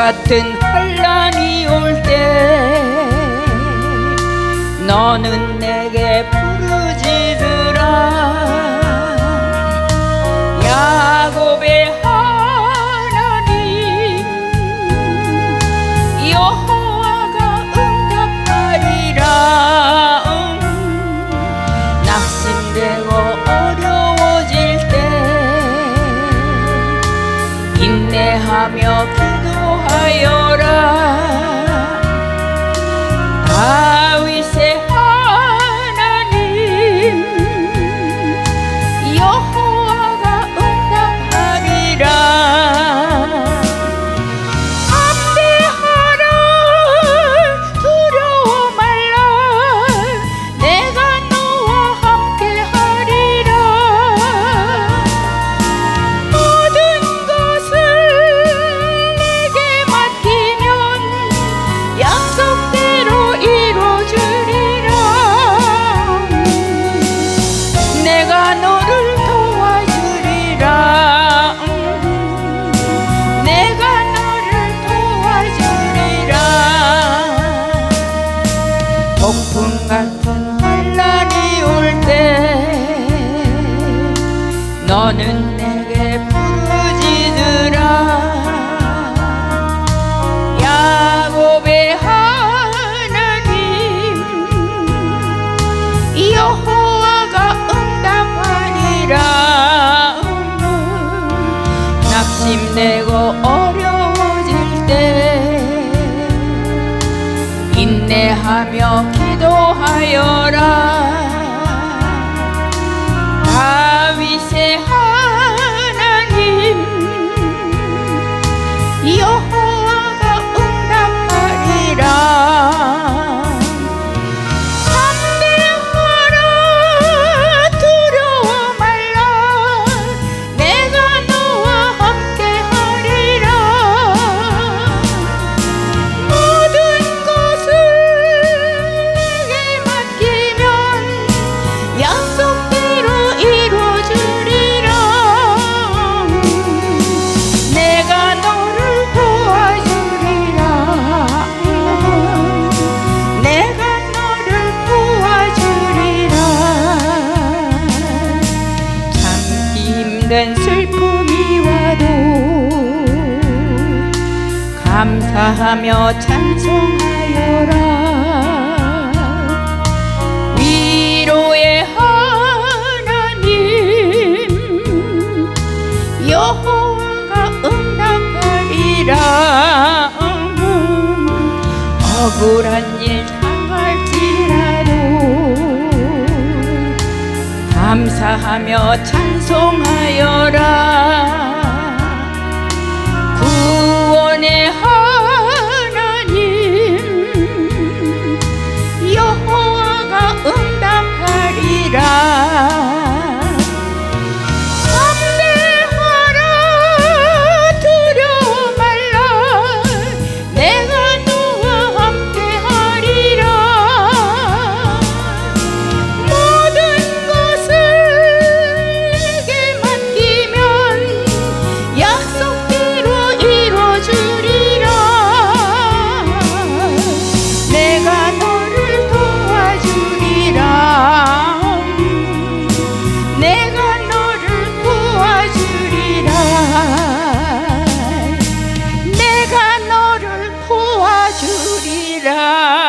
같은 환란이 올 때 너는 내게 부르짖으라. 야곱의 하나님 여호와가 응답하리라. 낙심되고 어려워질 때 인내하며 기도 너는 내게 부르짖으라. 야곱의 하나님 여호와가 응답하리라. 낙심되고 어려워질 때 인내하며 기도하여라 힘든 슬픔이 와도 감사하며 찬송하여라. 위로의 하나님 여호와가 응답하리라. 억울한 일 하며 찬송하여라 人